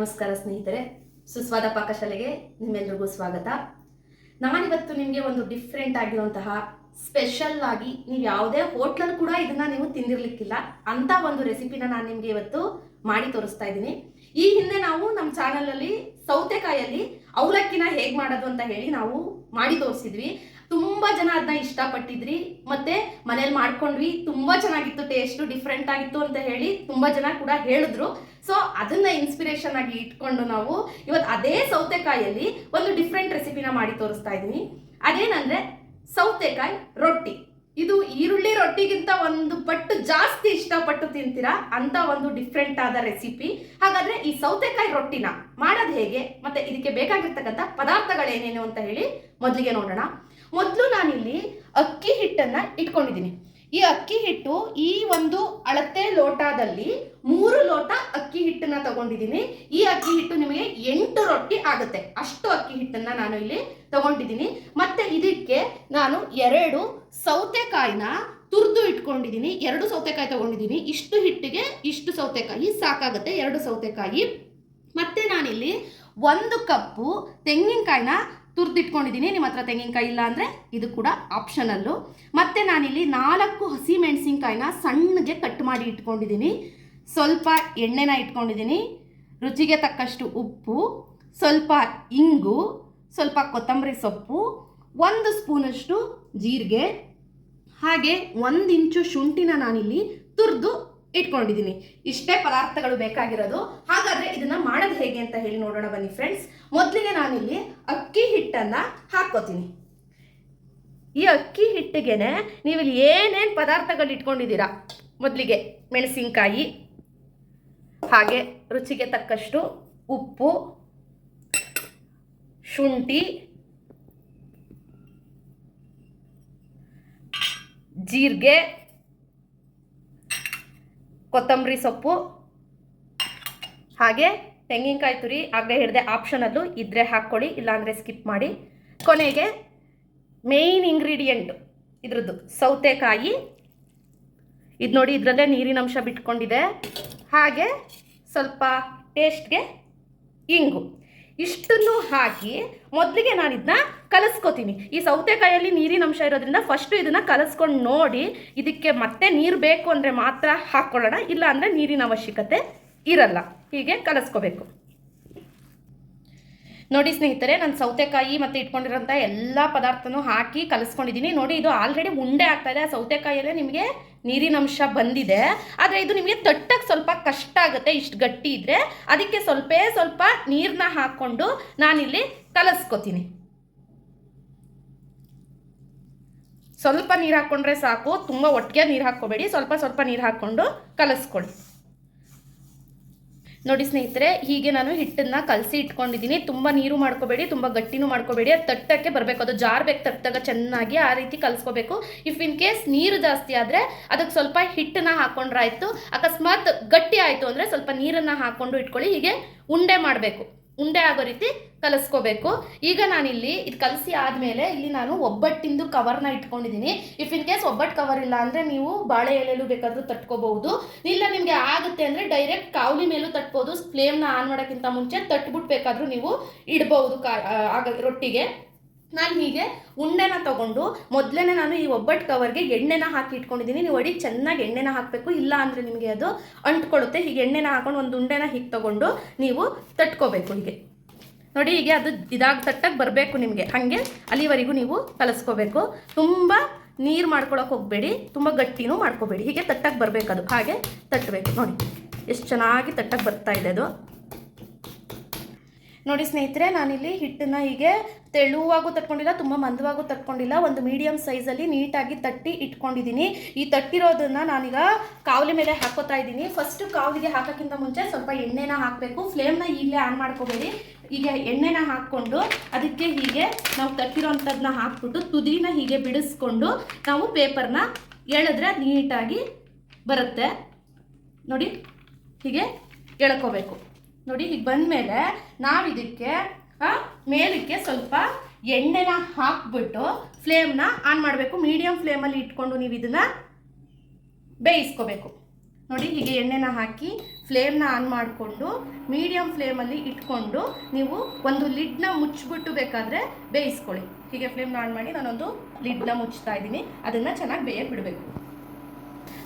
ನಮಸ್ಕಾರ ಸ್ನೇಹಿತರೆ, ಸುಸ್ವಾದ ಪಾಕಶಾಲೆಗೆ ನಿಮ್ಮೆಲ್ರಿಗೂ ಸ್ವಾಗತ. ನಾನಿವತ್ತು ನಿಮಗೆ ಒಂದು ಡಿಫ್ರೆಂಟ್ ಆಗಿರುವಂತಹ ಸ್ಪೆಷಲ್ ಆಗಿ ನೀವು ಯಾವುದೇ ಹೋಟ್ಲಲ್ಲಿ ಕೂಡ ಇದನ್ನ ನೀವು ತಿಂದಿರ್ಲಿಕ್ಕಿಲ್ಲ ಅಂತ ಒಂದು ರೆಸಿಪಿನ ನಾನು ನಿಮಗೆ ಇವತ್ತು ಮಾಡಿ ತೋರಿಸ್ತಾ ಇದ್ದೀನಿ. ಈ ಹಿಂದೆ ನಾವು ನಮ್ಮ ಚಾನಲಲ್ಲಿ ಸೌತೆಕಾಯಲ್ಲಿ ಅವಲಕ್ಕಿನ ಹೇಗೆ ಮಾಡೋದು ಅಂತ ಹೇಳಿ ನಾವು ಮಾಡಿ ತೋರಿಸಿದ್ವಿ. ತುಂಬಾ ಜನ ಅದನ್ನ ಇಷ್ಟಪಟ್ಟಿದ್ರಿ. ಮತ್ತೆ ಮನೇಲಿ ಮಾಡ್ಕೊಂಡ್ವಿ. ತುಂಬಾ ಚೆನ್ನಾಗಿತ್ತು ಟೇಸ್ಟ್ ಡಿಫ್ರೆಂಟ್ ಆಗಿತ್ತು ಅಂತ ಹೇಳಿ ತುಂಬಾ ಜನ ಕೂಡ ಹೇಳಿದ್ರು. ಸೊ ಅದನ್ನ ಇನ್ಸ್ಪಿರೇಷನ್ ಆಗಿ ಇಟ್ಕೊಂಡು ನಾವು ಇವತ್ತು ಅದೇ ಸೌತೆಕಾಯಲ್ಲಿ ಒಂದು ಡಿಫ್ರೆಂಟ್ ರೆಸಿಪಿನ ಮಾಡಿ ತೋರಿಸ್ತಾ ಇದ್ದೀನಿ. ಅದೇನಂದ್ರೆ ಸೌತೆಕಾಯಿ ರೊಟ್ಟಿ. ಇದು ಈರುಳ್ಳಿ ರೊಟ್ಟಿಗಿಂತ ಒಂದು ಪಟ್ಟು ಜಾಸ್ತಿ ಇಷ್ಟಪಟ್ಟು ತಿಂತೀರಾ ಅಂತ ಒಂದು ಡಿಫ್ರೆಂಟ್ ಆದ ರೆಸಿಪಿ ಹಾಗಾದ್ರೆ ಈ ಸೌತೆಕಾಯಿ ರೊಟ್ಟಿನ ಮಾಡೋದು ಹೇಗೆ? ಮತ್ತೆ ಇದಕ್ಕೆ ಬೇಕಾಗಿರ್ತಕ್ಕಂಥ ಪದಾರ್ಥಗಳೇನೇನು ಅಂತ ಹೇಳಿ ಮೊದಲಿಗೆ ನೋಡೋಣ. ಮೊದಲು ನಾನಿಲ್ಲಿ ಅಕ್ಕಿ ಹಿಟ್ಟನ್ನ ಇಟ್ಕೊಂಡಿದ್ದೀನಿ. ಈ ಅಕ್ಕಿ ಹಿಟ್ಟು ಈ ಒಂದು ಅಳತೆ ಲೋಟದಲ್ಲಿ ಮೂರು ಲೋಟ ಅಕ್ಕಿ ಹಿಟ್ಟನ್ನ ತಗೊಂಡಿದ್ದೀನಿ. ಈ ಅಕ್ಕಿ ಹಿಟ್ಟು ನಿಮಗೆ ಎಂಟು ರೊಟ್ಟಿ ಆಗುತ್ತೆ. ಅಷ್ಟು ಹಿಟ್ಟನ್ನ ನಾನು ಇಲ್ಲಿ ತಗೊಂಡಿದ್ದೀನಿ. ಮತ್ತೆ ಇದಕ್ಕೆ ನಾನು ಎರಡು ಸೌತೆಕಾಯಿನ ತುರಿದು ಇಟ್ಕೊಂಡಿದ್ದೀನಿ. ಎರಡು ಸೌತೆಕಾಯಿ ತಗೊಂಡಿದ್ದೀನಿ. ಇಷ್ಟು ಹಿಟ್ಟಿಗೆ ಇಷ್ಟು ಸೌತೆಕಾಯಿ ಸಾಕಾಗುತ್ತೆ ಎರಡು ಸೌತೆಕಾಯಿ. ಮತ್ತೆ ನಾನಿಲ್ಲಿ ಒಂದು ಕಪ್ಪು ತೆಂಗಿನಕಾಯಿನ ತುರ್ದಿಟ್ಕೊಂಡಿದ್ದೀನಿ. ನಿಮ್ಮ ಹತ್ರ ತೆಂಗಿನಕಾಯಿ ಇಲ್ಲ ಅಂದರೆ ಇದು ಕೂಡ ಆಪ್ಷನಲ್ಲು. ಮತ್ತು ನಾನಿಲ್ಲಿ ನಾಲ್ಕು ಹಸಿ ಮೆಣಸಿನ್ಕಾಯಿನ ಸಣ್ಣಗೆ ಕಟ್ ಮಾಡಿ ಇಟ್ಕೊಂಡಿದ್ದೀನಿ. ಸ್ವಲ್ಪ ಎಣ್ಣೆನ ಇಟ್ಕೊಂಡಿದ್ದೀನಿ. ರುಚಿಗೆ ತಕ್ಕಷ್ಟು ಉಪ್ಪು. ಸ್ವಲ್ಪ ಇಂಗು, ಸ್ವಲ್ಪ ಕೊತ್ತಂಬರಿ ಸೊಪ್ಪು, ಒಂದು ಸ್ಪೂನಷ್ಟು ಜೀರಿಗೆ, ಹಾಗೆ ಒಂದು ಇಂಚು ಶುಂಠಿನ ನಾನಿಲ್ಲಿ ತುರಿದು ಇಟ್ಕೊಂಡಿದ್ದೀನಿ. ಇಷ್ಟೇ ಪದಾರ್ಥಗಳು ಬೇಕಾಗಿರೋದು. ಹಾಗಾದರೆ ಇದನ್ನು ಮಾಡೋದು ಹೇಗೆ ಅಂತ ಹೇಳಿ ನೋಡೋಣ ಬನ್ನಿ ಫ್ರೆಂಡ್ಸ್. ಮೊದಲಿಗೆ ನಾನಿಲ್ಲಿ ಅಕ್ಕಿ ಹಿಟ್ಟನ್ನು ಹಾಕ್ಕೋತೀನಿ. ಈ ಅಕ್ಕಿ ಹಿಟ್ಟಿಗೆನೆ ನೀವು ಇಲ್ಲಿ ಏನೇನು ಪದಾರ್ಥಗಳು ಇಟ್ಕೊಂಡಿದ್ದೀರಾ? ಮೊದಲಿಗೆ ಮೆಣಸಿನ್ಕಾಯಿ, ಹಾಗೆ ರುಚಿಗೆ ತಕ್ಕಷ್ಟು ಉಪ್ಪು ಶುಂಠಿ, ಜೀರಿಗೆ, ಕೊತ್ತಂಬರಿ ಸೊಪ್ಪು, ಹಾಗೆ ತೆಂಗಿನಕಾಯಿ ತುರಿ. ಆಗಲೇ ಹಿಡಿದೆ ಆಪ್ಷನಲ್ಲೂ ಇದ್ರೆ ಹಾಕ್ಕೊಳ್ಳಿ, ಇಲ್ಲಾಂದರೆ ಸ್ಕಿಪ್ ಮಾಡಿ. ಕೊನೆಗೆ ಮೇಯ್ನ್ ಇಂಗ್ರೀಡಿಯೆಂಟು ಇದ್ರದ್ದು, ಸೌತೆಕಾಯಿ. ಇದು ನೋಡಿ, ಇದರಲ್ಲೇ ನೀರಿನ ಅಂಶ ಬಿಟ್ಕೊಂಡಿದೆ. ಹಾಗೆ ಸ್ವಲ್ಪ ಟೇಸ್ಟ್ಗೆ ಇಂಗು. ಇಷ್ಟನ್ನು ಹಾಕಿ ಮೊದಲಿಗೆ ನಾನು ಇದನ್ನ ಕಲಸ್ಕೋತೀನಿ. ಈ ಸೌತೆಕಾಯಲ್ಲಿ ನೀರಿನ ಅಂಶ ಇರೋದ್ರಿಂದ ಫಸ್ಟು ಇದನ್ನು ಕಲಸ್ಕೊಂಡು ನೋಡಿ ಇದಕ್ಕೆ ಮತ್ತೆ ನೀರು ಬೇಕು ಅಂದರೆ ಮಾತ್ರ ಹಾಕ್ಕೊಳ್ಳೋಣ ಇಲ್ಲ ಅಂದರೆ ನೀರಿನ ಅವಶ್ಯಕತೆ ಇರಲ್ಲ. ಹೀಗೆ ಕಲಸ್ಕೋಬೇಕು. ನೋಡಿ ಸ್ನೇಹಿತರೆ, ನಾನು ಸೌತೆಕಾಯಿ ಮತ್ತು ಇಟ್ಕೊಂಡಿರೋಂಥ ಎಲ್ಲ ಪದಾರ್ಥನೂ ಹಾಕಿ ಕಲಿಸ್ಕೊಂಡಿದ್ದೀನಿ ನೋಡಿ, ಇದು ಆಲ್ರೆಡಿ ಉಂಡೆ ಆಗ್ತಾ ಇದೆ. ಆ ಸೌತೆಕಾಯಲ್ಲೇ ನಿಮಗೆ ನೀರಿನ ಅಂಶ ಬಂದಿದೆ. ಆದರೆ ಇದು ನಿಮಗೆ ತಟ್ಟಕ್ಕೆ ಸ್ವಲ್ಪ ಕಷ್ಟ ಆಗುತ್ತೆ, ಇಷ್ಟು ಗಟ್ಟಿ ಇದ್ದರೆ ಅದಕ್ಕೆ ಸ್ವಲ್ಪ ಸ್ವಲ್ಪ ನೀರನ್ನ ಹಾಕ್ಕೊಂಡು ನಾನಿಲ್ಲಿ ಕಲಸ್ಕೊತೀನಿ. ಸ್ವಲ್ಪ ನೀರು ಹಾಕ್ಕೊಂಡ್ರೆ ಸಾಕು. ತುಂಬ ಒಟ್ಟಿಗೆ ನೀರು ಹಾಕ್ಕೋಬೇಡಿ. ಸ್ವಲ್ಪ ಸ್ವಲ್ಪ ನೀರು ಹಾಕ್ಕೊಂಡು ಕಲಸ್ಕೊಳ್ಳಿ. ನೋಡಿ ಸ್ನೇಹಿತರೆ, ಹೀಗೆ ನಾನು ಹಿಟ್ಟನ್ನ ಕಲಸಿ ಇಟ್ಕೊಂಡಿದ್ದೀನಿ. ತುಂಬ ನೀರು ಮಾಡ್ಕೋಬೇಡಿ, ತುಂಬ ಗಟ್ಟಿನೂ ಮಾಡ್ಕೋಬೇಡಿ. ಅದು ತಟ್ಟಕ್ಕೆ ಬರಬೇಕು. ಅದು ಜಾರ್ಬೇಕು ತಟ್ಟಾಗ ಚೆನ್ನಾಗಿ ಆ ರೀತಿ ಕಲಿಸ್ಕೋಬೇಕು. ಇಫ್ ಇನ್ ಕೇಸ್ ನೀರು ಜಾಸ್ತಿ ಆದರೆ ಅದಕ್ಕೆ ಸ್ವಲ್ಪ ಹಿಟ್ಟನ್ನ ಹಾಕೊಂಡ್ರಾಯ್ತು. ಅಕಸ್ಮಾತ್ ಗಟ್ಟಿ ಆಯಿತು ಅಂದರೆ ಸ್ವಲ್ಪ ನೀರನ್ನು ಹಾಕ್ಕೊಂಡು ಇಟ್ಕೊಳ್ಳಿ. ಹೀಗೆ ಉಂಡೆ ಮಾಡಬೇಕು. ಉಂಡೆ ಆಗೋ ರೀತಿ ಕಲಿಸ್ಕೋಬೇಕು. ಈಗ ನಾನಿಲ್ಲಿ ಇದು ಕಲಸಿ ಆದಮೇಲೆ ಇಲ್ಲಿ ನಾನು ಒಬ್ಬಟ್ಟಿಂದು ಕವರ್ನ ಇಟ್ಕೊಂಡಿದ್ದೀನಿ. ಇಫ್ ಇನ್ ಕೇಸ್ ಒಬ್ಬಟ್ಟು ಕವರ್ ಇಲ್ಲ ಅಂದರೆ ನೀವು ಬಾಳೆ ಎಲೆಲೂ ಬೇಕಾದರೂ ತಟ್ಕೋಬಹುದು. ಇಲ್ಲ ನಿಮಗೆ ಆಗುತ್ತೆ ಅಂದರೆ ಡೈರೆಕ್ಟ್ ಕಾವಲಿ ಮೇಲೂ ತಟ್ಬೋದು. ಫ್ಲೇಮ್ನ ಆನ್ ಮಾಡೋಕ್ಕಿಂತ ಮುಂಚೆ ತಟ್ಬಿಟ್ಟು ಬೇಕಾದರೂ ನೀವು ಇಡ್ಬೋದು ಕಾ ರೊಟ್ಟಿಗೆ. ನಾನು ಹೀಗೆ ಉಂಡೆನ ತಗೊಂಡು ಮೊದಲೇ ನಾನು ಈ ಒಬ್ಬಟ್ಟು ಕವರ್ಗೆ ಎಣ್ಣೆನ ಹಾಕಿ ಇಟ್ಕೊಂಡಿದ್ದೀನಿ. ನೀವು ಅಡಿ ಚೆನ್ನಾಗಿ ಎಣ್ಣೆನ ಹಾಕಬೇಕು. ಇಲ್ಲ ಅಂದರೆ ನಿಮಗೆ ಅದು ಅಂಟ್ಕೊಳ್ಳುತ್ತೆ ಹೀಗೆ ಎಣ್ಣೆನ ಹಾಕೊಂಡು ಒಂದು ಉಂಡೆನ ಹೀಗೆ ತಗೊಂಡು ನೀವು ತಟ್ಕೋಬೇಕು ಹೀಗೆ. ನೋಡಿ, ಹೀಗೆ ಅದು ಇದಾಗ ತಟ್ಟಕ್ಕೆ ಬರಬೇಕು ನಿಮಗೆ. ಹಾಗೆ ಅಲ್ಲಿವರೆಗೂ ನೀವು ಕಲಸ್ಕೋಬೇಕು ತುಂಬ ನೀರು ಮಾಡ್ಕೊಳಕ್ಕೆ ಹೋಗಬೇಡಿ, ತುಂಬ ಗಟ್ಟಿನೂ ಮಾಡ್ಕೋಬೇಡಿ. ಹೀಗೆ ತಟ್ಟಕ್ಕೆ ಬರಬೇಕು ಅದು ಹಾಗೆ ತಟ್ಟಬೇಕು ನೋಡಿ, ಎಷ್ಟು ಚೆನ್ನಾಗಿ ತಟ್ಟಕ್ಕೆ ಬರ್ತಾ ಇದೆ ಅದು. ನೋಡಿ ಸ್ನೇಹಿತರೆ, ನಾನಿಲ್ಲಿ ಹಿಟ್ಟನ್ನ ಹೀಗೆ ತೆಳುವಾಗೂ ತಟ್ಕೊಂಡಿಲ್ಲ, ತುಂಬ ಮಂದವಾಗೂ ತಟ್ಕೊಂಡಿಲ್ಲ. ಒಂದು ಮೀಡಿಯಮ್ ಸೈಜಲ್ಲಿ ನೀಟಾಗಿ ತಟ್ಟಿ ಇಟ್ಕೊಂಡಿದ್ದೀನಿ. ಈ ತಟ್ಟಿರೋದನ್ನ ನಾನೀಗ ಕಾವಲಿ ಮೇಲೆ ಹಾಕೋತಾ ಇದ್ದೀನಿ. ಫಸ್ಟ್ ಕಾವಲಿಗೆ ಹಾಕೋಕ್ಕಿಂತ ಮುಂಚೆ ಸ್ವಲ್ಪ ಎಣ್ಣೆನ ಹಾಕಬೇಕು. ಫ್ಲೇಮ್ನ ಈಗಲೇ ಆನ್ ಮಾಡ್ಕೋಬೇಡಿ. ಈಗ ಎಣ್ಣೆನ ಹಾಕ್ಕೊಂಡು ಅದಕ್ಕೆ ಹೀಗೆ ನಾವು ತಟ್ಟಿರೋಂಥದ್ದನ್ನ ಹಾಕ್ಬಿಟ್ಟು ತುದಿನ ಹೀಗೆ ಬಿಡಿಸ್ಕೊಂಡು ನಾವು ಪೇಪರ್ನ ಎಳೆದ್ರೆ ನೀಟಾಗಿ ಬರುತ್ತೆ. ನೋಡಿ, ಹೀಗೆ ಎಳ್ಕೋಬೇಕು. ನೋಡಿ ಹೀಗೆ ಬಂದಮೇಲೆ ನಾವು ಇದಕ್ಕೆ ಆ, ಮೇಲಕ್ಕೆ ಸ್ವಲ್ಪ ಎಣ್ಣೆನ ಹಾಕ್ಬಿಟ್ಟು ಫ್ಲೇಮ್ನ ಆನ್ ಮಾಡಬೇಕು. ಮೀಡಿಯಂ ಫ್ಲೇಮಲ್ಲಿ ಇಟ್ಕೊಂಡು ನೀವು ಇದನ್ನ ಬೇಯಿಸ್ಕೋಬೇಕು. ನೋಡಿ ಹೀಗೆ ಎಣ್ಣೆನ ಹಾಕಿ ಫ್ಲೇಮ್ನ ಆನ್ ಮಾಡಿಕೊಂಡು ಮೀಡಿಯಮ್ ಫ್ಲೇಮಲ್ಲಿ ಇಟ್ಕೊಂಡು ನೀವು ಒಂದು ಲಿಡ್ನ ಮುಚ್ಚಿಬಿಟ್ಟು ಬೇಕಾದರೆ ಬೇಯಿಸ್ಕೊಳ್ಳಿ. ಹೀಗೆ ಫ್ಲೇಮ್ನ ಆನ್ ಮಾಡಿ ನಾನೊಂದು ಲಿಡ್ನ ಮುಚ್ತಾ ಇದ್ದೀನಿ. ಅದನ್ನು ಚೆನ್ನಾಗಿ ಬೇಯಕ್ಕೆ ಬಿಡಬೇಕು.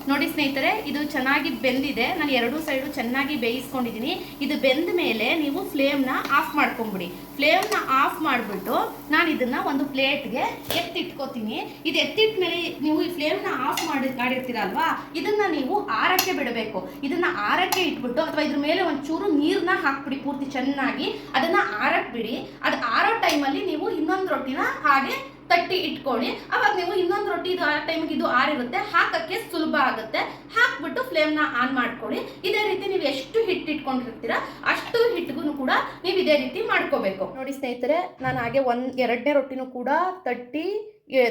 ನೋಡಿ ಸ್ನೇಹಿತರೆ, ಇದು ಚೆನ್ನಾಗಿ ಬೆಂದಿದೆ. ನಾನು ಎರಡೂ ಸೈಡು ಚೆನ್ನಾಗಿ ಬೇಯಿಸ್ಕೊಂಡಿದ್ದೀನಿ. ಇದು ಬೆಂದ ಮೇಲೆ ನೀವು ಫ್ಲೇಮ್ನ ಆಫ್ ಮಾಡ್ಕೊಂಬಿಡಿ. ಫ್ಲೇಮ್ನ ಆಫ್ ಮಾಡಿಬಿಟ್ಟು ನಾನು ಇದನ್ನ ಒಂದು ಪ್ಲೇಟ್ಗೆ ಎತ್ತಿಟ್ಕೋತೀನಿ. ಇದು ಎತ್ತಿಟ್ಟ ಮೇಲೆ ನೀವು ಈ ಫ್ಲೇಮ್ನ ಆಫ್ ಮಾಡಿ ಮಾಡಿರ್ತೀರಲ್ವಾ, ಇದನ್ನ ನೀವು ಆರಕ್ಕೆ ಬಿಡಬೇಕು. ಇದನ್ನ ಆರಕ್ಕೆ ಇಟ್ಬಿಟ್ಟು ಅಥವಾ ಇದ್ರ ಮೇಲೆ ಒಂಚೂರು ನೀರನ್ನ ಹಾಕ್ಬಿಡಿ ಪೂರ್ತಿ ಚೆನ್ನಾಗಿ. ಅದನ್ನ ಆರಕ್ಕೆ ಬಿಡಿ. ಅದು ಆರೋ ಟೈಮಲ್ಲಿ ನೀವು ಇನ್ನೊಂದು ರೊಟ್ಟಿನ ಹಾಗೆ ತಟ್ಟಿ ಇಟ್ಕೊಳ್ಳಿ. ಅವಾಗ ನೀವು ಇನ್ನೊಂದು ರೊಟ್ಟಿ ಇದು ಆ ಟೈಮಿಗೆ ಇದು ಆರಿರುತ್ತೆ ಹಾಕಕ್ಕೆ ಸುಲಭ ಆಗುತ್ತೆ. ಹಾಕ್ಬಿಟ್ಟು ಫ್ಲೇಮ್ನ ಆನ್ ಮಾಡ್ಕೊಳ್ಳಿ. ಇದೇ ರೀತಿ ನೀವು ಎಷ್ಟು ಹಿಟ್ಟು ಇಟ್ಕೊಂಡಿರ್ತೀರಾ, ಅಷ್ಟು ಹಿಟ್ಟಿಗೂ ಕೂಡ ನೀವು ಇದೇ ರೀತಿ ಮಾಡ್ಕೋಬೇಕು. ನೋಡಿ ಸ್ನೇಹಿತರೆ, ನಾನು ಹಾಗೆ ಒಂದು, ಎರಡನೇ ರೊಟ್ಟಿನೂ ಕೂಡ ತಟ್ಟಿ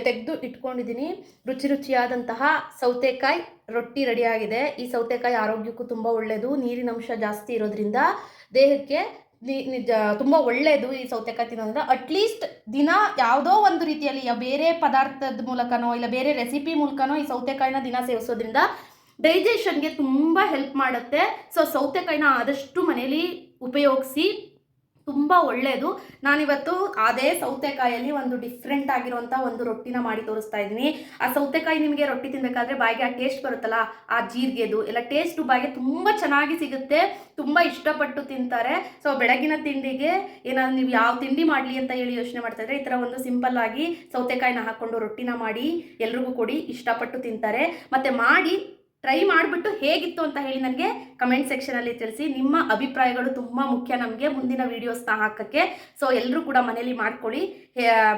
ತೆಗೆದು ಇಟ್ಕೊಂಡಿದ್ದೀನಿ ರುಚಿ ರುಚಿಯಾದಂತಹ ಸೌತೆಕಾಯಿ ರೊಟ್ಟಿ ರೆಡಿಯಾಗಿದೆ ಈ ಸೌತೆಕಾಯಿ ಆರೋಗ್ಯಕ್ಕೂ ತುಂಬ ಒಳ್ಳೆಯದು ನೀರಿನಂಶ ಜಾಸ್ತಿ ಇರೋದ್ರಿಂದ ದೇಹಕ್ಕೆ ನಿಜ, ತುಂಬ ಒಳ್ಳೆಯದು ಈ ಸೌತೆಕಾಯಿ ತಿನ್ನೋದ್ರಿಂದ. ಅಟ್ಲೀಸ್ಟ್ ದಿನ ಯಾವುದೋ ಒಂದು ರೀತಿಯಲ್ಲಿ ಬೇರೆ ಪದಾರ್ಥದ ಮೂಲಕನೋ ಇಲ್ಲ ಬೇರೆ ರೆಸಿಪಿ ಮೂಲಕನೋ ಈ ಸೌತೆಕಾಯಿನ ದಿನ ಸೇವಿಸೋದ್ರಿಂದ ಡೈಜೆಷನ್ಗೆ ತುಂಬ ಹೆಲ್ಪ್ ಮಾಡುತ್ತೆ. ಸೊ ಸೌತೆಕಾಯಿನ ಆದಷ್ಟು ಮನೇಲಿ ಉಪಯೋಗಿಸಿ ತುಂಬ ಒಳ್ಳೆಯದು ನಾನಿವತ್ತು ಅದೇ ಸೌತೆಕಾಯಲ್ಲಿ ಒಂದು ಡಿಫ್ರೆಂಟ್ ಆಗಿರುವಂಥ ಒಂದು ರೊಟ್ಟಿನ ಮಾಡಿ ತೋರಿಸ್ತಾ ಇದ್ದೀನಿ. ಆ ಸೌತೆಕಾಯಿ ನಿಮಗೆ ರೊಟ್ಟಿ ತಿನ್ನಬೇಕಾದ್ರೆ ಬಾಯಿಗೆ ಆ ಟೇಸ್ಟ್ ಬರುತ್ತಲ್ಲ, ಆ ಜೀರಿಗೆದು. ಎಲ್ಲ ಟೇಸ್ಟು ಬಾಯಿಗೆ ತುಂಬ ಚೆನ್ನಾಗಿ ಸಿಗುತ್ತೆ. ತುಂಬ ಇಷ್ಟಪಟ್ಟು ತಿಂತಾರೆ. ಸೊ ಬೆಳಗಿನ ತಿಂಡಿಗೆ ಏನಾದ್ರು ನೀವು ಯಾವ ತಿಂಡಿ ಮಾಡಲಿ ಅಂತ ಹೇಳಿ ಯೋಚನೆ ಮಾಡ್ತಾ ಇದ್ರೆ ಈ ಥರ ಒಂದು ಸಿಂಪಲ್ ಆಗಿ ಸೌತೆಕಾಯಿನ ಹಾಕ್ಕೊಂಡು ರೊಟ್ಟಿನ ಮಾಡಿ ಎಲ್ರಿಗೂ ಕೊಡಿ, ಇಷ್ಟಪಟ್ಟು ತಿಂತಾರೆ. ಮತ್ತು ಮಾಡಿ ಟ್ರೈ ಮಾಡಿಬಿಟ್ಟು ಹೇಗಿತ್ತು ಅಂತ ಹೇಳಿ ನನಗೆ ಕಮೆಂಟ್ ಸೆಕ್ಷನಲ್ಲಿ ತಿಳಿಸಿ. ನಿಮ್ಮ ಅಭಿಪ್ರಾಯಗಳು ತುಂಬ ಮುಖ್ಯ ನಮಗೆ ಮುಂದಿನ ವೀಡಿಯೋಸ್ನ ಹಾಕೋಕ್ಕೆ. ಸೊ ಎಲ್ಲರೂ ಕೂಡ ಮನೇಲಿ ಮಾಡ್ಕೊಳ್ಳಿ.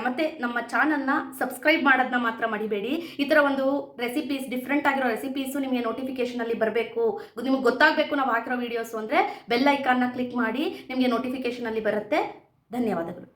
ಮತ್ತು ನಮ್ಮ ಚಾನಲ್ನ ಸಬ್ಸ್ಕ್ರೈಬ್ ಮಾಡೋದನ್ನ ಮಾತ್ರ ಮಡಿಬೇಡಿ. ಈ ಥರ ಒಂದು ರೆಸಿಪೀಸ್ ಡಿಫ್ರೆಂಟ್ ಆಗಿರೋ ರೆಸಿಪೀಸು ನಿಮಗೆ ನೋಟಿಫಿಕೇಷನಲ್ಲಿ ಬರಬೇಕು. ನಿಮಗೆ ಗೊತ್ತಾಗಬೇಕು ನಾವು ಹಾಕಿರೋ ವೀಡಿಯೋಸು ಅಂದರೆ ಬೆಲ್ ಐಕಾನ್ನ ಕ್ಲಿಕ್ ಮಾಡಿ ನಿಮಗೆ ನೋಟಿಫಿಕೇಷನಲ್ಲಿ ಬರುತ್ತೆ. ಧನ್ಯವಾದಗಳು.